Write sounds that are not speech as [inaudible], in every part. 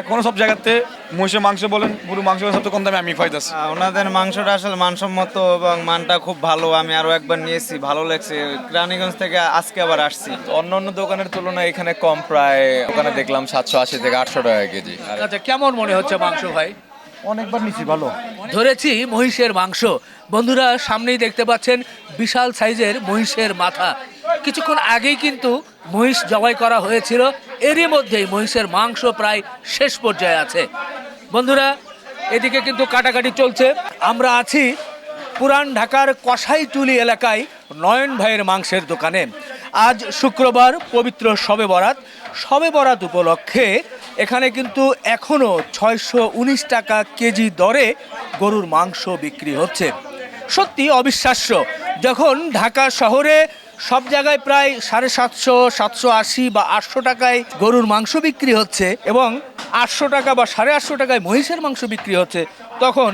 এখনও সব জায়গাতে মহিষের মাংস বলেন গরু মাংস সবচেয়ে কম দামে আমি পাইতেছি ওনাদের মাংসটা আসলে মানসম্মত এবং মানটা খুব ভালো আমি আরও একবার নিয়েছি ভালো লাগছে। রানীগঞ্জ থেকে আজকে আবার আসছি। অন্য অন্য দোকানের তুলনায় এখানে কম প্রায় ওখানে দেখলাম সাতশো আশি থেকে আটশো টাকা কেজি। আচ্ছা কেমন মনে হচ্ছে মাংস ভাই? অনেকবার নিছি ভালো। ধরেছি মহিষের মাংস। বন্ধুরা সামনেই দেখতে পাচ্ছেন বিশাল সাইজের মহিষের মাথা। কিছুক্ষণ আগেই কিন্তু মহিষ জবাই করা হয়েছিল। এরই মধ্যেই মহিষের মাংস প্রায় শেষ পর্যায়ে আছে। বন্ধুরা, এদিকে কিন্তু কাটাকাটি চলছে। আমরা আছি পুরান ঢাকার কসাইটুলি এলাকায় নয়ন ভাইয়ের মাংসের দোকানে। আজ শুক্রবার পবিত্র শবে বরাত। শবে বরাত উপলক্ষে এখানে কিন্তু এখনও ছয়শো উনিশ টাকা কেজি দরে গরুর মাংস বিক্রি হচ্ছে। সত্যি অবিশ্বাস্য, যখন ঢাকা শহরে সব জায়গায় প্রায় সাড়ে সাতশো সাতশো আশি বা আটশো টাকায় গরুর মাংস বিক্রি হচ্ছে এবং আটশো টাকা বা সাড়ে আটশো টাকায় মহিষের মাংস বিক্রি হচ্ছে। তখন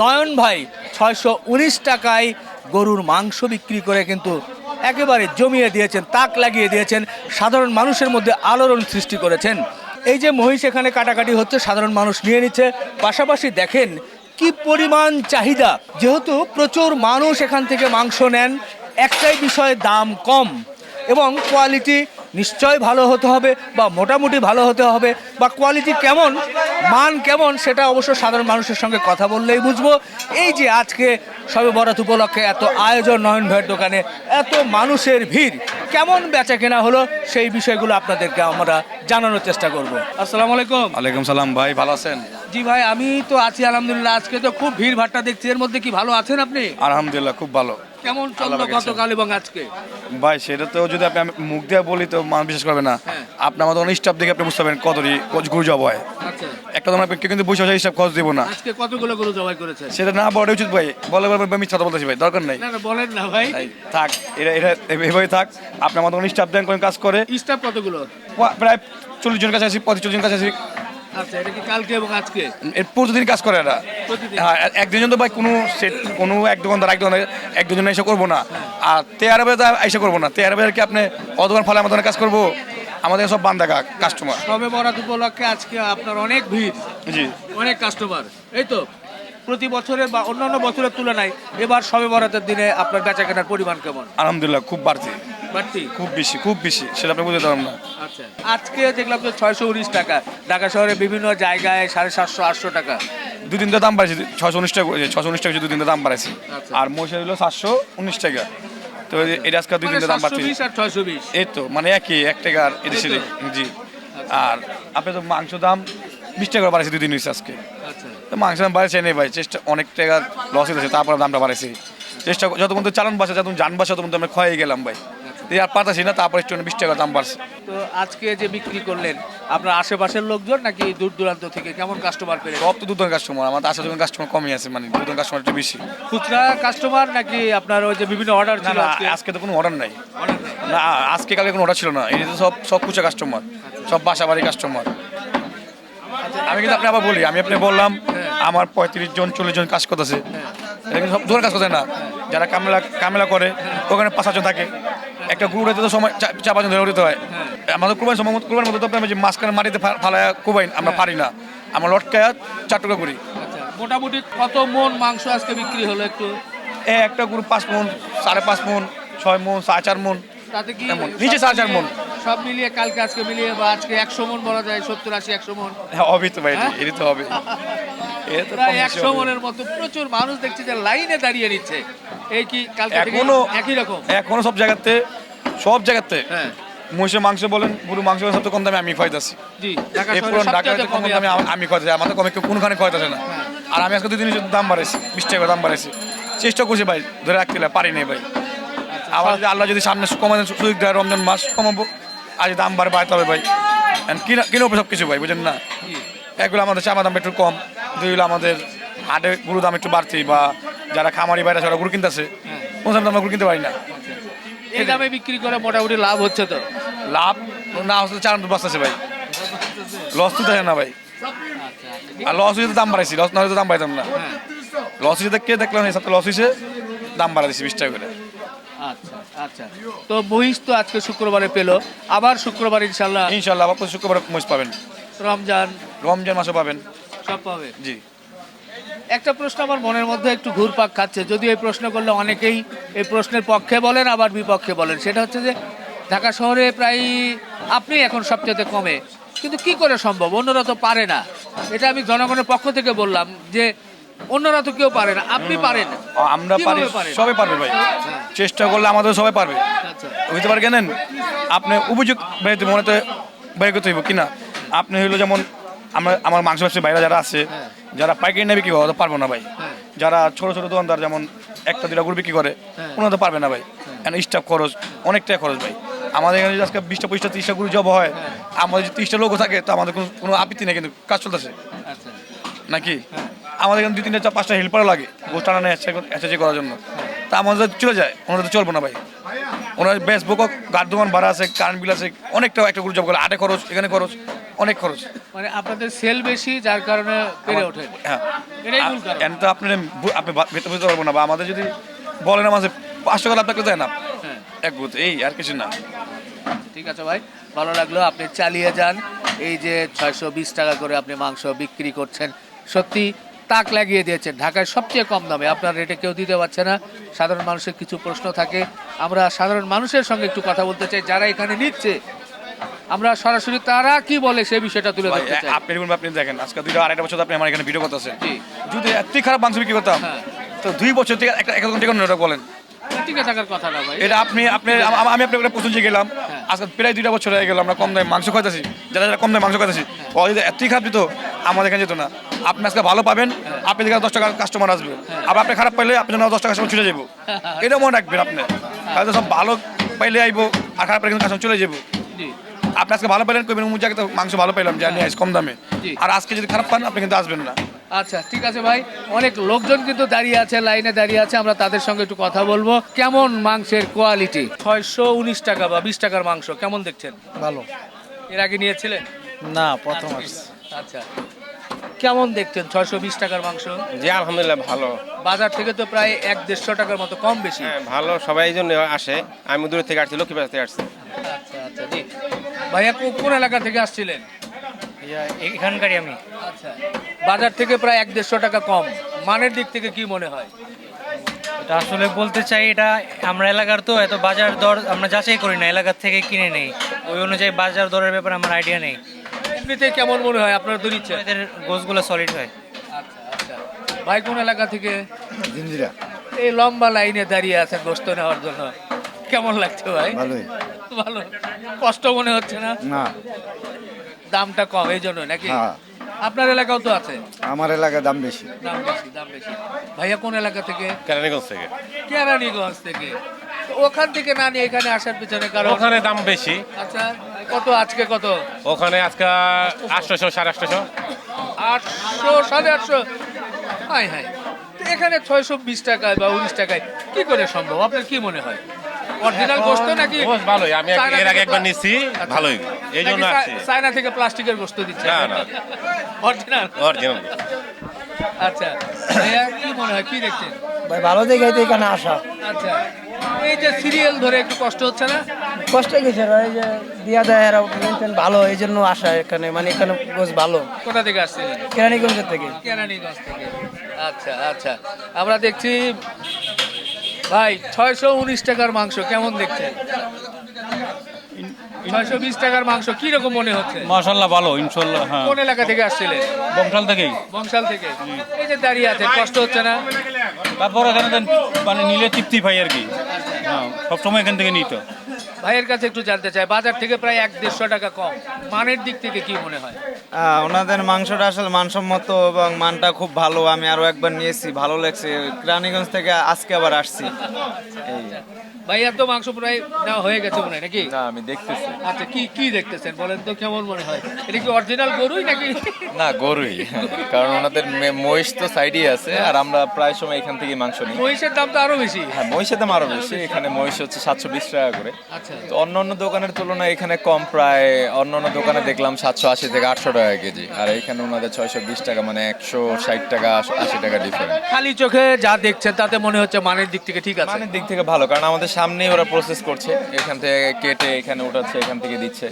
নয়ন ভাই ছয়শো উনিশ টাকায় গরুর মাংস বিক্রি করে কিন্তু একেবারে জমিয়ে দিয়েছেন, তাক লাগিয়ে দিয়েছেন, সাধারণ মানুষের মধ্যে আলোড়ন সৃষ্টি করেছেন। এই যে মহিষ এখানে কাটাকাটি হচ্ছে, সাধারণ মানুষ নিয়ে নিচ্ছে। পাশাপাশি দেখেন কি পরিমাণ চাহিদা, যেহেতু প্রচুর মানুষ এখান থেকে মাংস নেন একটাই বিষয় দাম কম। এবং কোয়ালিটি নিশ্চয় ভালো হতে হবে বা মোটামুটি ভালো হতে হবে বা কোয়ালিটি কেমন মান কেমন সেটা অবশ্য সাধারণ মানুষের সঙ্গে কথা বললেই বুঝব। এই যে আজকে সবে বরাত উপলক্ষে এত আয়োজন নয়ন ভাইয়ের দোকানে এত মানুষের ভিড় কেমন বেচা কেনা হলো সেই বিষয়গুলো আপনাদেরকে আমরা জানানোর চেষ্টা করব। আসসালামু আলাইকুম। ওয়ালাইকুম সালাম ভাই ভালো আছেন? জি ভাই আমি তো আছি আলহামদুলিল্লাহ আজকে তো খুব ভিড় ভাট্টা দেখছি এর মধ্যে কি ভালো আছেন আপনি? আলহামদুলিল্লাহ খুব ভালো। কেমন চলল গতকাল এবং আজকে? ভাই সেটা তো যদি আপনি মুখ দিয়ে বলি তো মানুষ বিশ্বাস করবে না। হ্যাঁ। আপনি আমাদের অনেক স্টাফ দেখে আপনি বুঝতে পারবেন কত গুরু জব হয় আচ্ছা। একটা কিন্তু বসে বসে হিসাব খরচ দিব না। আজকে কতগুলো গরু জবাই করেছে সেটা না বড় উচিত ভাই। বলে বলে মিথ্যা কথা বলতেছি ভাই দরকার নেই। না বলেন না ভাই। থাক এটা এটা এভাবে থাক। আপনি আমাদের অনেক স্টাফ দেন করেন কাজ করে। স্টাফ কতগুলো? প্রায় চল্লিশ জন কাছে আসি পঁয়ত্রিশ জন কাছে আছি। আচ্ছা এটা কি কালকে এবং আজকে? এর প্রতিদিন কাজ করে এরা? হ্যাঁ তো ভাই কোনো সেট কোনো এক দোকানদার এক এক দুজন এসে করব না। আর তেয়ারা এসে করব না। তেয়ারা কি আপনি অদোকান ফলে আমাদের কাজ করব? আমাদের সব বান্দা কাস্টমার সবে বরাত উপলক্ষে আজকে আপনার অনেক ভিড়। জি। অনেক কাস্টমার এই তো প্রতি বছরের বা অন্যান্য বছরের তুলনায় এবার সবে বরাতের দিনে আপনার বেচা কেনার পরিমাণ কেমন? আলহামদুলিল্লাহ খুব বাড়তি। বাড়তি? খুব বেশি খুব বেশি সেটা আপনি বুঝতে পারবেন না। আচ্ছা আজকে দেখলাম যে ছয়শো উনিশ টাকা। ঢাকা শহরে বিভিন্ন জায়গায় সাড়ে সাতশো আটশো টাকা। দুই দিন দাম বাড়াইছে ছশো উনিশ টাকা ছশো উনিশ টাকা দুই দিন দাম বাড়াইছে আচ্ছা। আর মহিষের হলো সাতশো উনিশ টাকা। তো এটা আজকে দুই মানে দিন দাম বাড়ছে ছয়শো বিশ। এই তো মানে একই এক টাকা আর তো। জি। আর আপনি তো মাংস দাম বিশ টাকা করে বাড়াইছে দুই দিন হয়েছে আজকে। তো মাংস দাম বাড়াইছে নেই ভাই চেষ্টা অনেক টাকা লস হয়েছে তারপর দামটা বাড়াইছে চেষ্টা যত পর্যন্ত চালান বাসা যত যান বাসা তত পর্যন্ত আমরা ক্ষয়ে গেলাম ভাই। এই আর পাতাছি না তারপর একটু বিশ টাকা দাম বাড়ছে। তো আজকে যে বিক্রি করলেন আপনার আশেপাশের লোকজন নাকি দূর দূরান্ত থেকে? কেমন কাস্টমার পেলেন? সব তো দুজন কাস্টমার আমার আশা যখন কাস্টমার কমই আছে মানে দুজন কাস্টমার একটু বেশি। খুচরা কাস্টমার নাকি আপনার ওই যে বিভিন্ন অর্ডার ছিল আজকে? তো কোনো অর্ডার নাই। না আজকে কালকে কোনো অর্ডার ছিল না এই তো সব সব খুচরা কাস্টমার সব বাসা বাড়ি কাস্টমার আমি কিন্তু আপনি আবার বলি আমি আপনি বললাম আমার পঁয়ত্রিশ জন চল্লিশ জন কাজ করতেছে। এটা কিন্তু সব ধরে কাজ করতে না। যারা কামেলা কামেলা করে ওখানে পাঁচ জন থাকে। একটা গ্রুপ তো সময় চা- চার পাঁচজন ধরে উঠতে হয়। আমাদের কুরবান সময় কুরবান মতো তো আপনি যে মাঝখানে মাটিতে ফালায় কুবাইন আমরা পারি না। আমরা লটকায় চার টুকরা করি। আচ্ছা মোটামুটি কত মন মাংস আজকে বিক্রি হলো একটু? একটা গ্রুপ পাঁচ মন সাড়ে পাঁচ মন ছয় মন সাড়ে চার মন। তাতে কি নিচে সাড়ে চার মন। সব মিলিয়ে কালকে আজকে মিলিয়ে বা আজকে একশো মন বলা যায় সত্তর আশি একশো মন। হ্যাঁ হবে তো ভাই হ্যাঁ? এটা তো হবে। প্রায় একশো মনের মতো প্রচুর মানুষ দেখছি যে লাইনে দাঁড়িয়ে নিচ্ছে। এই কি কালকে এখনও একই রকম? এখনও সব জায়গাতে সব জায়গাতে হ্যাঁ। মহিষের মাংস বলেন গরু মাংস বলেন সবচেয়ে কম দামে আমি খাইতেছি জি ঢাকা এই পুরো ঢাকাতে কম দামে আছে। আমি- খাইতেছি আমাদের কমে কেউ কোনখানে খাইতেছে না। আর আমি আজকে দুই দিনের দাম বাড়াইছি বিশ টাকা দাম বাড়াইছি। চেষ্টা করছি ভাই ধরে রাখতে পারি নাই ভাই। আবার যদি আল্লাহ যদি সামনে কমানো সুযোগ দেয় রমজান মাস কমাবো। আর আজ দাম বাড়ে বাড়তে হবে ভাই। কিনা কিনে সব কিছু ভাই বুঝেন না। এগুলো আমাদের চামা দাম একটু কম দুই হলো আমাদের হাটে গুরু দাম একটু বাড়তি বা যারা খামারি বাইরে যারা গরু কিনতেছে কোন দামে আমরা গরু কিনতে পারি না। এই দামে বিক্রি করে মোটামুটি লাভ হচ্ছে তো? লাভ না হচ্ছে চার বাঁচতেছে ভাই। লস তো থাকে না ভাই। আর লস হয়েছে তো দাম বাড়াইছি লস না হলে তো দাম বাড়াইতাম না। হ্যাঁ। লস হয়েছে কে দেখলাম এই সপ্তাহে লস হয়েছে দাম বাড়াই দিচ্ছি বিশ টাকা করে। আচ্ছা আচ্ছা। তো মহিষ তো আজকে শুক্রবারে পেল। আবার শুক্রবার ইনশাল্লাহ ইনশাল্লাহ আবার শুক্রবার মোষ পাবেন। রমজান। রমজান মাসও পাবেন। সব পাবে? জি। একটা প্রশ্ন আমার মনের মধ্যে একটু ঘুরপাক খাচ্ছে। যদিও এই প্রশ্ন করলে অনেকেই এই প্রশ্নের পক্ষে বলেন আবার বিপক্ষে বলেন। সেটা হচ্ছে যে ঢাকা শহরে প্রায় আপনি এখন সবচেয়ে কমে। কিন্তু কি করে সম্ভব? অন্যরা তো পারে না। এটা আমি জনগণের পক্ষ থেকে বললাম যে অন্যরা তো কেউ পারে না। আপনি পারেন। আমরা পারি? সবাই পারবে ভাই। চেষ্টা করলে আমাদের সবাই পারবে। বুঝতে হইতে পারে কেনেন আপনি উপযুক্ত বেরোতে মনে তো বের করতে হইব কিনা আপনি হইল যেমন আমরা আমার মাংস ব্যবসায়ী বাইরে যারা আছে হ্যাঁ। যারা পাইকারি নেবে কি করে পারব না ভাই। হ্যাঁ। যারা ছোট ছোট দোকানদার যেমন একটা দুটা গরু বিক্রি করে হ্যাঁ। ওনারা তো পারবে না ভাই। স্টাফ খরচ? অনেকটাই খরচ ভাই। আমাদের এখানে যদি আজকে বিশটা পঁচিশটা তিরিশটা গরু জব হয় হ্যাঁ। আমাদের যদি তিরিশটা লোকও থাকে তো আমাদের কোনো কোনো আপত্তি নেই কিন্তু কাজ চলতেছে। আচ্ছা। নাকি? আমাদের এখানে দুই তিনটা চার পাঁচটা হেল্পারও লাগে। টানা এসেছে করার জন্য। তা আমাদের চলে যায়। ওনারা তো চলবো না ভাই। ওনার বেশ বুক গার দোকান ভাড়া আছে কারেন্ট বিল আছে অনেকটা একটা গ্রুপ জব করে। আটে খরচ এখানে খরচ অনেক খরচ। মানে আপনাদের সেল বেশি যার কারণে পেরে ওঠে। হ্যাঁ। এন তো আপনি আপনি ভেতরে বুঝতে পারব না বা আমাদের যদি বলেন আমাদের পাঁচশো করে আপনাকে দেয় না হ্যাঁ। এক বুথ এই আর কিছু না। ঠিক আছে ভাই ভালো লাগল আপনি চালিয়ে যান। এই যে ছয়শো বিশ টাকা করে আপনি মাংস বিক্রি করছেন সত্যি তাক লাগিয়ে দিয়েছেন ঢাকায় সবচেয়ে কম দামে। আপনার রেটে কেউ দিতে পারছে না। সাধারণ মানুষের কিছু প্রশ্ন থাকে। আমরা সাধারণ মানুষের সঙ্গে একটু কথা বলতে চাই। যারা এখানে নিচ্ছে আমরা সরাসরি তারা কি বলে সেই বিষয়টা তুলে ধরতে চাই। আপনি দেখুন আপনি দেখেন। আজকে দুইটা আড়াইটা বছর আপনি আমার এখানে ভিডিও করতেছেন। জি। যদি এতই খারাপ মাংস বিক্রি করতাম হ্যাঁ। তো দুই বছর থেকে একটা একরকম থেকে অন্য বলেন। টিকে থাকার কথা না ভাই। এটা আপনি আপনি আমি আপনার একটা গেলাম হ্যাঁ। আজকে প্রায় দুইটা বছর হয়ে গেল আমরা কম দামে মাংস খাইতেছি। যারা যারা কম দামে মাংস খাইতেছি ও যদি এতই খারাপ দিত আমাদের এখানে যেত না। আপনি আজকে ভালো পাবেন। আপনি দেখে দশ টাকা কাস্টমার আসবে। আবার আপনি খারাপ পাইলে আপনি জন্য দশ টাকা কাস্টমার চলে যাব। এটা মনে রাখবেন আপনি। তাহলে তো সব ভালো পাইলে আইবো আর খারাপ পাইলে কাস্টমার চলে যাব। আপনি আজকে ভালো পাইলেন কইবেন উমুক জায়গায় তো মাংস ভালো পাইলাম জানি আইস কম দামে। আর আজকে যদি খারাপ পান আপনি কিন্তু আসবেন না। আচ্ছা ঠিক আছে ভাই। অনেক লোকজন কিন্তু দাঁড়িয়ে আছে লাইনে দাঁড়িয়ে আছে। আমরা তাদের সঙ্গে একটু কথা বলব। কেমন মাংসের কোয়ালিটি ছয়শো উনিশ টাকা বা বিশ টাকার মাংস কেমন দেখছেন? ভালো। এর আগে নিয়েছিলেন? না প্রথম আচ্ছা। কেমন দেখছেন? ছয়শো বিশ টাকার মাংস? জি আলহামদুলিল্লাহ ভালো। বাজার থেকে তো প্রায় এক দেড়শো টাকার মতো কম বেশি। হ্যাঁ ভালো সবাই এই জন্য আসে। আমি দূর থেকে আসছি লক্ষ্মীবাজার থেকে আসছি। আচ্ছা আচ্ছা জি। ভাইয়া কো- কোন এলাকা থেকে আসছিলেন? এখানকারই আমি। আচ্ছা বাজার থেকে প্রায় এক দেড়শো টাকা কম। মানের দিক থেকে কি মনে হয়? এটা আসলে বলতে চাই এটা আমরা এলাকার তো এত বাজার দর আমরা যাচাই করি না এলাকার থেকে কিনে নেই। ওই অনুযায়ী বাজার দরের ব্যাপারে আমার আইডিয়া নেই। এমনিতে কেমন মনে হয়? আপনার তো নিচ্ছেন এদের গোছগুলো সলিড হয়। আচ্ছা আচ্ছা। ভাই কোন এলাকা থেকে? জিঞ্জিরা। এই লম্বা লাইনে দাঁড়িয়ে আছেন গোস্ত নেওয়ার জন্য। কেমন লাগছে ভাই? ভালোই। ভালো। কষ্ট মনে হচ্ছে না? না। দামটা কম এই জন্য নাকি? হ্যাঁ। আপনার এলাকাও তো আছে? আমার এলাকায় দাম বেশি। দাম বেশি দাম বেশি। ভাইয়া কোন এলাকা থেকে? কেরানীগঞ্জ থেকে। কেরানীগঞ্জ থেকে। ওখান থেকে না নিয়ে এখানে আসার পিছনে কারণ? ওখানে দাম বেশি। আচ্ছা। কত আজকে কত? ওখানে আজকে আটশোশো সাড়ে আটশোশো। আটশো সাড়ে আটশো? High high. এখানে ছয়শো বিশ টাকায় বা উনিশ টাকায় কি করে সম্ভব? আপনার কি মনে হয়? অরিজিনাল গোস্ত নাকি ভালোই। আমি এর আগে একবার নিচ্ছি আচ্ছা। ভালোই। এই জন্য চায়না থেকে প্লাস্টিকের গোস্ত দিচ্ছে? না, না। অরিজিনাল অরিজিনাল আচ্ছা। কি মনে হয়? কি দেখছেন? ভাই ভালো দেখে এখানে আসা। আচ্ছা। এই যে সিরিয়াল ধরে একটু কষ্ট হচ্ছে না? কষ্ট গেছে ভাই যে দিয়া দেয় এরা মেনটেন ভালো এই জন্য আসা এখানে মানে এখানে গোছ ভালো। কোথা থেকে আসছে কেরানীগঞ্জের থেকে। কেরানীগঞ্জ থেকে। আচ্ছা আচ্ছা। আমরা দেখছি ভাই ছয়শো উনিশ টাকার মাংস কেমন দেখছেন? ছয়শো বিশ টাকার মাংস কি রকম মনে হচ্ছে? মাশাল্লাহ ভালো ইনশাল্লাহ হ্যাঁ। কোন এলাকা থেকে আসছিলেন? বংশাল থেকেই। বংশাল থেকে। এই যে দাঁড়িয়ে আছেন কষ্ট হচ্ছে না? তারপর এখানে মানে নিলে তৃপ্তি পাই আর কি। হ্যাঁ সবসময় এখান থেকে নিত ভাইয়ের কাছে একটু জানতে চাই, বাজার থেকে প্রায় এক দেড়শো টাকা কম। মানের দিক থেকে কি মনে হয়? ওনাদের মাংসটা আসলে মানসম্মত এবং মানটা খুব ভালো। আমি আরও একবার নিয়েছি, ভালো লাগছে। রানীগঞ্জ থেকে আজকে আবার আসছি। ভাইয়া তো মাংস প্রায় নেওয়া হয়ে গেছে মনে হয় নাকি? না আমি দেখতেছি। আচ্ছা কি কি দেখতেছেন? বলেন তো কেমন মনে হয়? এটা কি অরিজিনাল গরুই নাকি? না গরুই। কারণ ওনাদের মহিষ তো সাইডেই আছে আর আমরা প্রায় সময় এখান থেকে মাংস নিই। মহিষের দাম তো আরও বেশি। হ্যাঁ মহিষের দাম আরও বেশি। এখানে মহিষ হচ্ছে সাতশো বিশ টাকা করে। আচ্ছা। তো অন্য অন্য দোকানের তুলনায় এখানে কম প্রায় অন্য অন্য দোকানে দেখলাম সাতশো আশি থেকে আটশো টাকা কেজি। আর এখানে ওনাদের ছয়শো বিশ টাকা মানে একশো ষাট টাকা আশি টাকা ডিফারেন্ট খালি চোখে যা দেখছেন তাতে মনে হচ্ছে মানের দিক থেকে ঠিক আছে। মানের দিক থেকে ভালো কারণ আমাদের সামনেই ওরা প্রসেস করছে। এখান থেকে কেটে এখানে উঠাচ্ছে এখান থেকে দিচ্ছে।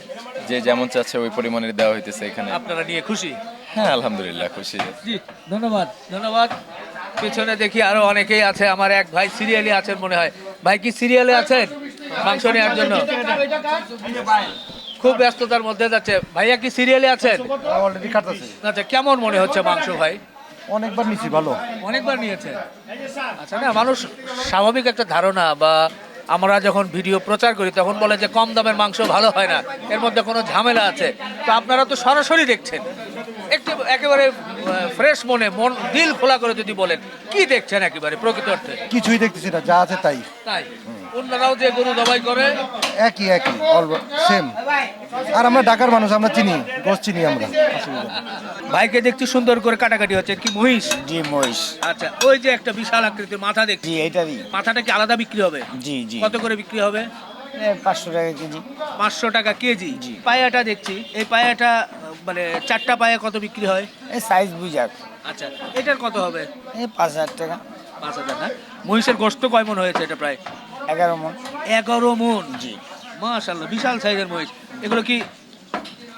যে যেমন চাচ্ছে ওই পরিমাণে দেওয়া হইতেছে এখানে। আপনারা নিয়ে খুশি? হ্যাঁ আলহামদুলিল্লাহ খুশি। জি ধন্যবাদ ধন্যবাদ। পেছনে দেখি আরও অনেকেই আছে আমার এক ভাই সিরিয়ালে আছেন মনে হয়। ভাই কি সিরিয়ালে আছেন মাংস নেওয়ার জন্য? খুব ব্যস্ততার মধ্যে যাচ্ছে। ভাইয়া কি সিরিয়ালে আছেন? আচ্ছা কেমন মনে হচ্ছে মাংস ভাই? অনেকবার নিয়েছি ভালো। অনেকবার নিয়েছেন। আচ্ছা না মানুষ স্বাভাবিক একটা ধারণা বা আমরা যখন ভিডিও প্রচার করি, তখন বলে যে কম দামের মাংস ভালো হয় না, এর মধ্যে কোনো ঝামেলা আছে। তো আপনারা তো সরাসরি দেখছেন। একটু একেবারে ফ্রেশ মনে মন দিল খোলা করে যদি বলেন কি দেখছেন একেবারে প্রকৃত অর্থে? কিছুই দেখতেছি না যা আছে তাই। তাই। অন্যরাও যে গরু জবাই করে? একই একই সেম আর আমরা ঢাকার মানুষ আমরা চিনি গোস চিনি আমরা। ভাইকে দেখছি সুন্দর করে কাটাকাটি হচ্ছে কি মহিষ? জি মহিষ। আচ্ছা ওই যে একটা বিশাল আকৃতির মাথা দেখছি। জি এইটারই। মাথাটা কি আলাদা বিক্রি হবে? জি জি। কত করে বিক্রি হবে? পাঁচশো টাকা কেজি। পাঁচশো টাকা কেজি? পায়াটা দেখছি। এই পায়াটা মানে চারটা পায়া কত বিক্রি হয়? এই সাইজ বুঝাক। আচ্ছা এটার কত হবে? এই পাঁচ হাজার টাকা। পাঁচ হাজার না মহিষের গোস্ত কয় মন হয়েছে এটা প্রায়? এগারো মন। এগারো মন? জি। মাশাল্লাহ বিশাল সাইজের মহিষ। এগুলো কি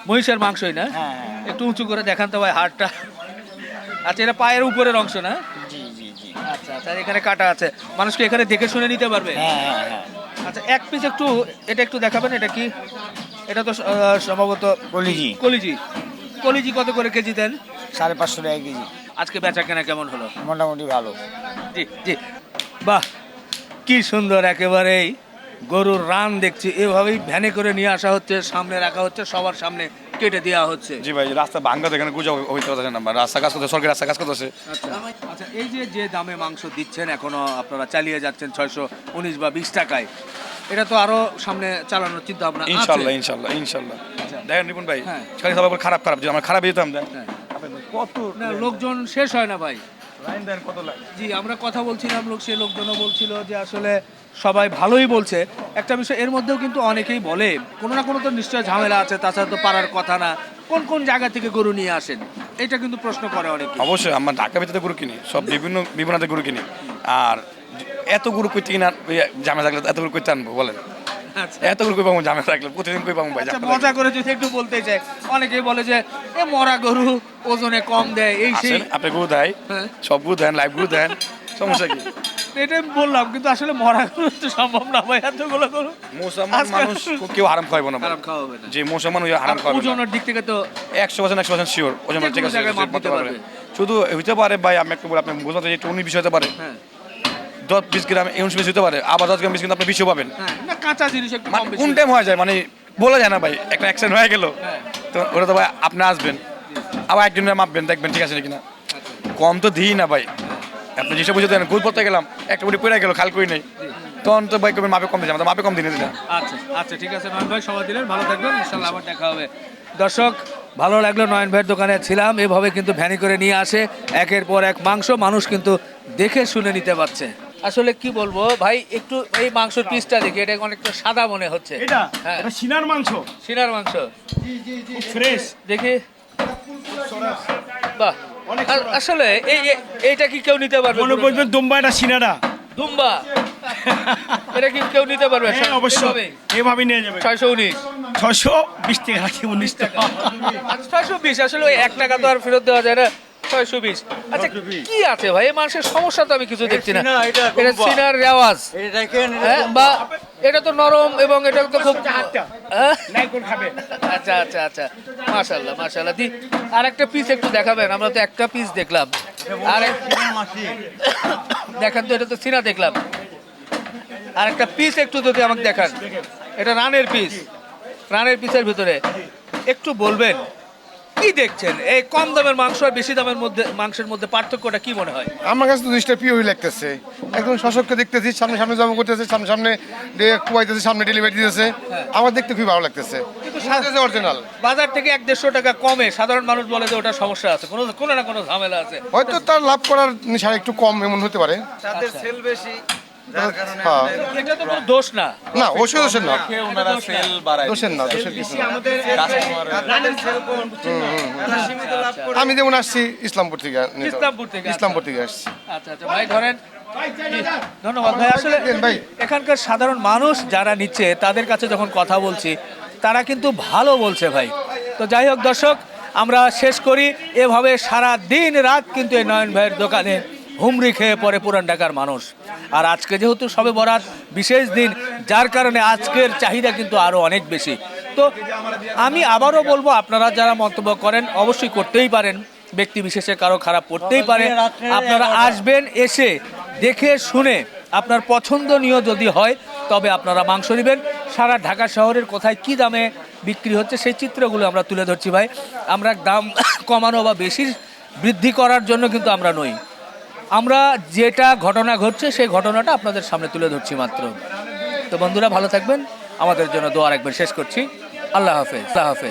মহিষের মাংসই না? হ্যাঁ, হ্যাঁ। একটু উঁচু করে দেখান তো ভাই হাড়টা। আচ্ছা এটা পায়ের উপরের অংশ না? জি জি জি। আচ্ছা আচ্ছা এখানে কাটা আছে। মানুষকে এখানে দেখে শুনে নিতে পারবে? হ্যাঁ হ্যাঁ হ্যাঁ। আচ্ছা এক পিস একটু এটা একটু দেখাবেন এটা কি? এটা তো সম্ভবত কলিজি। কলিজি। কলিজি কত করে কেজি দেন? সাড়ে পাঁচশো টাকা কেজি। আজকে বেচা কেনা কেমন হলো? মোটামুটি ভালো। জি জি। বাহ কি সুন্দর একেবারেই। গরুর রান দেখছি। এভাবেই ভ্যানে করে নিয়ে আসা হচ্ছে সামনে রাখা হচ্ছে সবার সামনে কেটে দেওয়া হচ্ছে। জি ভাই রাস্তা ভাঙ্গা তো এখানে গুজব হইতে পারছে না মানে রাস্তা কাজ করতে সরকারি রাস্তা কাজ করতেছে। আচ্ছা। আচ্ছা এই যে যে দামে মাংস দিচ্ছেন এখনও আপনারা চালিয়ে যাচ্ছেন ছয়শো উনিশ বা বিশ টাকায় এটা তো আরও সামনে চালানোর চিন্তা ভাবনা আছে। ইনশাল্লাহ ইনশাল্লাহ ইনশাল্লাহ। দেখেন রিপন ভাই হ্যাঁ। খালি খারাপ খারাপ যে আমরা খারাপ যেতাম দেন হ্যাঁ। কত না লোকজন শেষ হয় না ভাই। জি আমরা কথা বলছিলাম লোক সে লোকজনও বলছিল যে আসলে সবাই ভালোই বলছে। একটা বিষয় এর মধ্যেও কিন্তু অনেকেই বলে কোনো না কোনো তো নিশ্চয় ঝামেলা আছে তাছাড়া তো পাড়ার কথা না। কোন কোন জায়গা থেকে গরু নিয়ে আসেন? এটা কিন্তু প্রশ্ন করে অনেকে। অবশ্যই আমরা ঢাকা ভিতরে গরু কিনি সব বিভিন্ন বিভিন্ন গরু কিনি। আর এত গরু কইতে কিনা জামা থাকলে এত গরু কইতে আনব বলেন? আচ্ছা। এত কই পাবো জামা থাকলে? প্রতিদিন কই পাবো ভাই আচ্ছা মজা করে যদি একটু বলতে চাই অনেকেই বলে যে এ মরা গরু ওজনে কম দেয় এই সেই আপনি গরু দেয় হ্যাঁ। সব গরু দেন লাইভ গরু দেন সমস্যা কি? এটা বললাম কিন্তু আসলে মরা গরু তো সম্ভব না ভাই এতগুলো গরু। মুসলমান মানুষ কেউ হারাম খাওয়াবো না ভাই। খারাপ খাওয়া হবে না। যে মুসলমান ওই হারাম খাওয়াবে ওজনের দিক থেকে তো একশো পার্সেন্ট একশো পার্সেন্ট শিওর ওজন যে ঠিক আছে। শুধু হইতে পারে ভাই আমি একটু বলি আপনি বুঝতে একটু উনিশ বিশ হতে পারে। হ্যাঁ। দশ বিশ গ্রাম উনিশ বিশ হতে পারে। আবার দশ গ্রাম বিশ কিন্তু আপনি বিশও পাবেন। হ্যাঁ না কাঁচা জিনিস একটু মানে কম বেশি। কোন টাইম হয়ে যায়? মানে বলা যায় না ভাই একটা অ্যাক্সিডেন্ট হয়ে গেল। হ্যাঁ। তো ওটা তো ভাই আপনি আসবেন। আবার একদিন মাপবেন দেখবেন ঠিক আছে কিনা। আচ্ছা। কম তো দিই না ভাই। আপনি যেসব বুঝে দেন গোল পড়তে গেলাম একটা বুড়ি পড়ে গেল খাল কই নেই। তখন তো ভাই কবে মাপে কম দিয়েছে মাপে কম দিনে দিলাম। আচ্ছা আচ্ছা ঠিক আছে নয়ন ভাই সময় দিলেন। ভালো থাকবেন ইনশাল্লাহ আবার দেখা হবে। দর্শক ভালো লাগল নয়ন ভাইয়ের দোকানে ছিলাম। এভাবে কিন্তু ভ্যানি করে নিয়ে আসে। একের পর এক মাংস মানুষ কিন্তু দেখে শুনে নিতে পারছে। আসলে কি বলব ভাই একটু এই মাংসের পিসটা দেখি এটা অনেকটা সাদা মনে হচ্ছে। এটা? হ্যাঁ। এটা সিনার মাংস? সিনার মাংস। ফ্রেশ দেখি। বাহ। আসলে এই এই- এইটা কি কেউ নিতে পারবে মনে করবেন দুম্বা এটা সিনারা। দুম্বা? এটা কি কেউ নিতে পারবে? হ্যাঁ অবশ্যই। এভাবে নিয়ে যাবে। ছয়শো উনিশ। ছয়শো বিশ টাকা উনিশ টাকা। আচ্ছা ছয়শো বিশ। আসলে ওই এক টাকা তো আর ফেরত দেওয়া যায় না। ছয়শো বিশ আচ্ছা কি আছে ভাই? এই মানুষের সমস্যা তো আমি কিছু দেখছি না। এটা সিনার রেওয়াজ। হ্যাঁ, বা এটা তো নরম এবং এটা তো খুব হ্যাঁ? আচ্ছা আচ্ছা আচ্ছা। মাশাল্লাহ মাশাল্লাহ দি আর একটা পিস একটু দেখাবেন আমরা তো একটা পিস দেখলাম। আর দেখান তো এটা তো সিনা দেখলাম। আর একটা পিস একটু যদি আমাকে দেখান। এটা রানের পিস রানের পিসের ভিতরে। একটু বলবেন। কি দেখছেন? এই কম দামের মাংস আর বেশি দামের মধ্যে মাংসের মধ্যে পার্থক্যটা কি মনে হয়? আমার কাছে তো জিনিসটা পিওই লাগতেছে। একদম সশক্ত দেখতেছি সামনে সামনে জমা করতেছে সামনে সামনে কুয়াইতেছে সামনে ডেলিভারি দিতেছে। আমার দেখতে খুবই ভালো লাগতেছে। অরিজিনাল বাজার থেকে এক দেড়শো টাকা কমে সাধারণ মানুষ বলে যে ওটা সমস্যা আছে। কোনো কোনো না কোনো ঝামেলা আছে। হয়তো তার লাভ করার নিশা একটু কম এমন হতে পারে। তাদের সেল বেশি। যার কারণে হ্যাঁ। এটা তো কোনো দোষ না। না দোষের না। ওনারা সেল বাড়ায় দোষের না দোষের কিছু না। তাদের সেল কম তারা সীমিত লাভ করে আমি যেমন আসছি ইসলামপুর থেকে ইসলামপুর থেকে, আচ্ছা। ইসলামপুর থেকে আসছি। আচ্ছা আচ্ছা। ভাই ধরেন ধন্যবাদ। ভাই আসলে ভাই। এখানকার সাধারণ মানুষ যারা নিচ্ছে তাদের কাছে যখন কথা বলছি তারা কিন্তু ভালো বলছে ভাই। তো যাই হোক দর্শক আমরা শেষ করি। এভাবে সারা দিন রাত কিন্তু এই নয়ন ভাইয়ের দোকানে হুমড়ি খেয়ে পড়ে পুরান ঢাকার মানুষ। আর আজকে যেহেতু সবে বরাত বিশেষ দিন, যার কারণে আজকের চাহিদা কিন্তু আরও অনেক বেশি। তো আমি আবারও বলব, আপনারা যারা মন্তব্য করেন, অবশ্যই করতেই পারেন। ব্যক্তি বিশেষে কারও খারাপ করতেই পারে। আপনারা আসবেন, এসে দেখে শুনে আপনার পছন্দনীয় যদি হয়, তবে আপনারা মাংস নেবেন। সারা ঢাকা শহরের কোথায় কি দামে বিক্রি হচ্ছে, সেই চিত্রগুলো আমরা তুলে ধরছি ভাই। আমরা দাম [coughs] কমানো বা বেশি বৃদ্ধি করার জন্য কিন্তু আমরা নই। আমরা যেটা ঘটনা ঘটছে, সেই ঘটনাটা আপনাদের সামনে তুলে ধরছি মাত্র। তো বন্ধুরা, ভালো থাকবেন। আমাদের জন্য দোয়া রাখবেন। শেষ করছি। আল্লাহ হাফেজ। আল্লাহ হাফেজ।